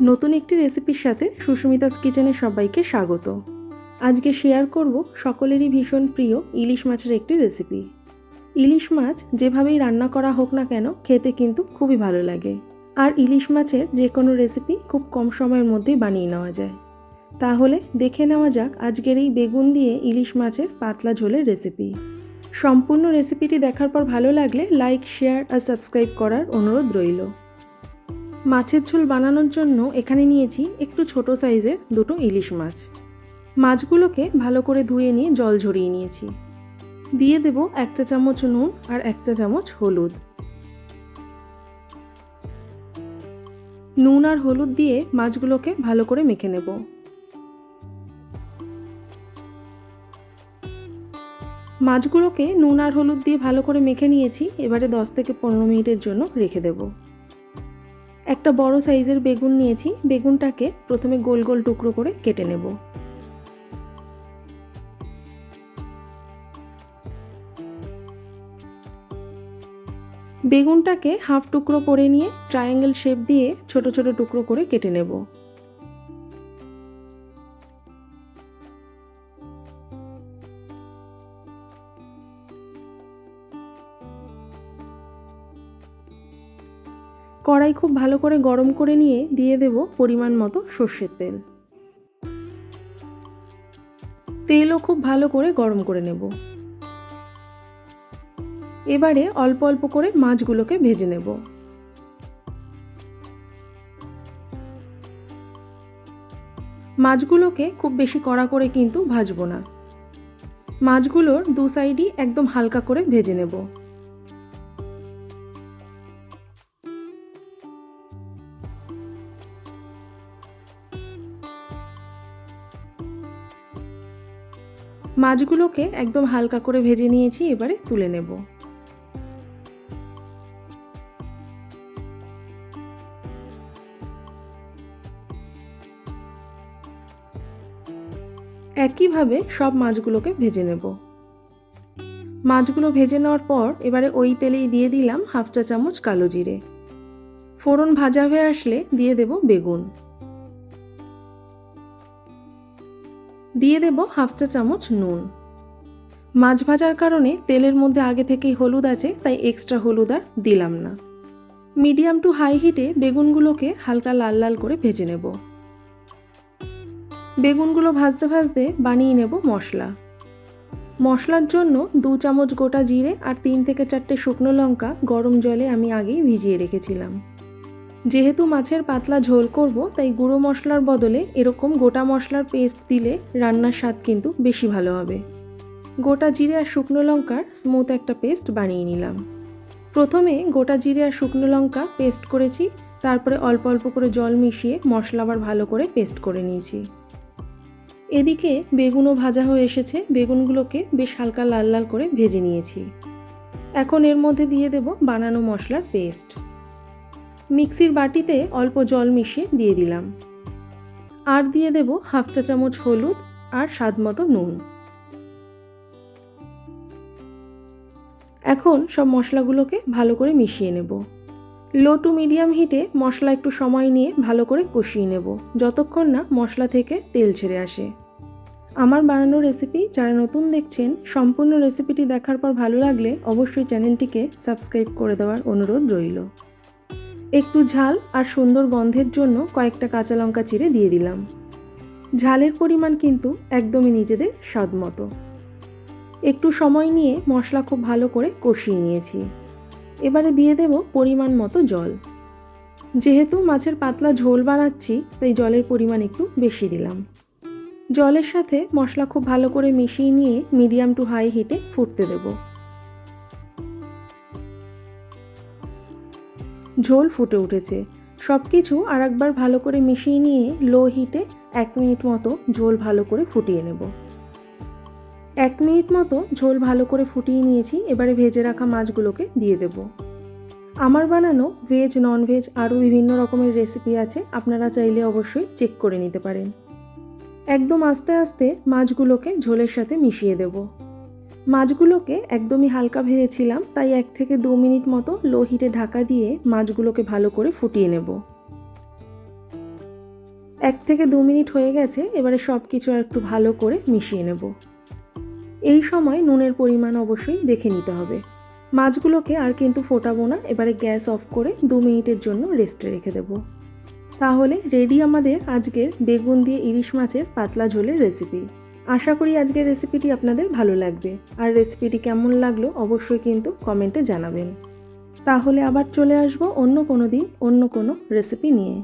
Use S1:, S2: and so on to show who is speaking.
S1: নতুন একটি রেসিপির সাথে সুস্মিতাস কিচেনে সবাইকে স্বাগত। আজকে শেয়ার করব সকলেরই ভীষণ প্রিয় ইলিশ মাছের একটি রেসিপি ইলিশ মাছ যেভাবেই রান্না করা হোক না কেন, খেতে কিন্তু খুবই ভালো লাগে। আর ইলিশ মাছের যে কোনো রেসিপি খুব কম সময়ের মধ্যেই বানিয়ে নেওয়া যায়। তাহলে দেখে নেওয়া যাক আজকের এই বেগুন দিয়ে ইলিশ মাছের পাতলা ঝোলের রেসিপি সম্পূর্ণ রেসিপিটি দেখার পর ভালো লাগলে লাইক শেয়ার আর সাবস্ক্রাইব করার অনুরোধ রইল। মাছের ঝোল বানানোর জন্য এখানে নিয়েছি একটু ছোট সাইজের দুটো ইলিশ মাছ। মাছগুলোকে ভালো করে ধুয়ে নিয়ে জল ঝরিয়ে নিয়েছি। দিয়ে দেব এক চা চামচ নুন আর এক চা চামচ হলুদ। নুন আর হলুদ দিয়ে মাছগুলোকে ভালো করে মেখে নেব। মাছগুলোকে নুন আর হলুদ দিয়ে ভালো করে মেখে নিয়েছি। এবারে দশ থেকে পনেরো মিনিটের জন্য রেখে দেবো। একটা বড় সাইজের বেগুন নিয়েছি। বেগুনটাকে প্রথমে গোল গোল টুকরো করে কেটে নেব। বেগুনটাকে হাফ টুকরো করে নিয়ে ট্রায়াঙ্গেল শেপ দিয়ে ছোট ছোট টুকরো করে কেটে নেব। কড়াই খুব ভালো করে গরম করে নিয়ে দিয়ে দেব পরিমাণ মতো সর্ষের তেল। তেলও খুব ভালো করে গরম করে নেব। এবারে অল্প অল্প করে মাছগুলোকে ভেজে নেব। মাছগুলোকে খুব বেশি কড়া করে কিন্তু ভাজবো না। মাছগুলোর দু সাইডই একদম হালকা করে ভেজে নেব। মাছগুলোকে একদম হালকা করে ভেজে নিয়েছি, এবারে তুলে নেব। একইভাবে সব মাছগুলোকে ভেজে নেব। মাছগুলো ভেজে নেওয়ার পর, এবারে ওই তেলেই দিয়ে দিলাম হাফ চা চামচ কালো জিরে। ফোড়ন ভাজা হয়ে আসলে দিয়ে দেব বেগুন। দিয়ে দেব হাফ চা চামচ নুন। মাছ ভাজার কারণে তেলের মধ্যে আগে থেকেই হলুদ আছে, তাই এক্সট্রা হলুদ আর দিলাম না। মিডিয়াম টু হাই হিটে বেগুনগুলোকে হালকা লাল লাল করে ভেজে নেব। বেগুনগুলো ভাজতে ভাজতে বানিয়ে নেব মশলা। মশলার জন্য দু চামচ গোটা জিরে আর তিন থেকে চারটে শুকনো লঙ্কা গরম জলে আমি আগেই ভিজিয়ে রেখেছিলাম। যেহেতু মাছের পাতলা ঝোল করব, তাই গুঁড়ো মশলার বদলে এরকম গোটা মশলার পেস্ট দিলে রান্নার স্বাদ কিন্তু বেশি ভালো হবে। গোটা জিরে আর শুকনো লঙ্কার স্মুথ একটা পেস্ট বানিয়ে নিলাম। প্রথমে গোটা জিরে আর শুকনো লঙ্কা পেস্ট করেছি, তারপরে অল্প অল্প করে জল মিশিয়ে মশলা আবার ভালো করে পেস্ট করে নিয়েছি। এদিকে বেগুনও ভাজা হয়ে এসেছে, বেগুনগুলোকে বেশ হালকা লাল লাল করে ভেজে নিয়েছি। এখন এর মধ্যে দিয়ে দেব বানানো মশলার পেস্ট মিক্সির বাটিতে অল্প জল মিশিয়ে দিয়ে দিলাম। আর দিয়ে দেব হাফ চা চামচ হলুদ আর স্বাদ মতো নুন। এখন সব মশলাগুলোকে ভালো করে মিশিয়ে নেব। লো টু মিডিয়াম হিটে মশলা একটু সময় নিয়ে ভালো করে কষিয়ে নেব, যতক্ষণ না মশলা থেকে তেল ছেড়ে আসে। আমার বানানো রেসিপি যারা নতুন দেখছেন, সম্পূর্ণ রেসিপিটি দেখার পর ভালো লাগলে অবশ্যই চ্যানেলটিকে সাবস্ক্রাইব করে দেওয়ার অনুরোধ রইল। একটু ঝাল আর সুন্দর গন্ধের জন্য কয়েকটা কাঁচা লঙ্কা চিড়ে দিয়ে দিলাম। ঝালের পরিমাণ কিন্তু একদমই নিজেদের স্বাদ মতো। একটু সময় নিয়ে মশলা খুব ভালো করে কষিয়ে নিয়েছি। এবারে দিয়ে দেব পরিমাণ মতো জল। যেহেতু মাছের পাতলা ঝোল বানাচ্ছি, তাই জলের পরিমাণ একটু বেশি দিলাম। জলের সাথে মশলা খুব ভালো করে মিশিয়ে নিয়ে মিডিয়াম টু হাই হিটে ফুটতে দেবো। ঝোল ফুটে উঠেছে। সব কিছু আর একবার ভালো করে মিশিয়ে নিয়ে লো হিটে এক মিনিট মতো ঝোল ভালো করে ফুটিয়ে নেব। এক মিনিট মতো ঝোল ভালো করে ফুটিয়ে নিয়েছি, এবারে ভেজে রাখা মাছগুলোকে দিয়ে দেব। আমার বানানো ভেজ নন ভেজ আরও বিভিন্ন রকমের রেসিপি আছে, আপনারা চাইলে অবশ্যই চেক করে নিতে পারেন। একদম আস্তে আস্তে মাছগুলোকে ঝোলের সাথে মিশিয়ে দেবো। মাছগুলোকে একদমই হালকা ভেজেছিলাম, তাই এক থেকে দু মিনিট মতো লো হিটে ঢাকা দিয়ে মাছগুলোকে ভালো করে ফুটিয়ে নেব। এক থেকে দু মিনিট হয়ে গেছে, এবারে সব কিছু আর একটু ভালো করে মিশিয়ে নেব। এই সময় নুনের পরিমাণ অবশ্যই দেখে নিতে হবে। মাছগুলোকে আর কিন্তু ফোটাবো না, এবারে গ্যাস অফ করে দু মিনিটের জন্য রেস্টে রেখে দেবো। তাহলে রেডি আমাদের আজকের বেগুন দিয়ে ইলিশ মাছের পাতলা ঝোলের রেসিপি। আশা করি আজকের রেসিপিটি আপনাদের ভালো লাগবে। আর রেসিপিটি কেমন লাগল অবশ্যই কিন্তু কমেন্টে জানাবেন। তাহলে আবার চলে আসব অন্য কোনো দিন অন্য কোনো রেসিপি নিয়ে।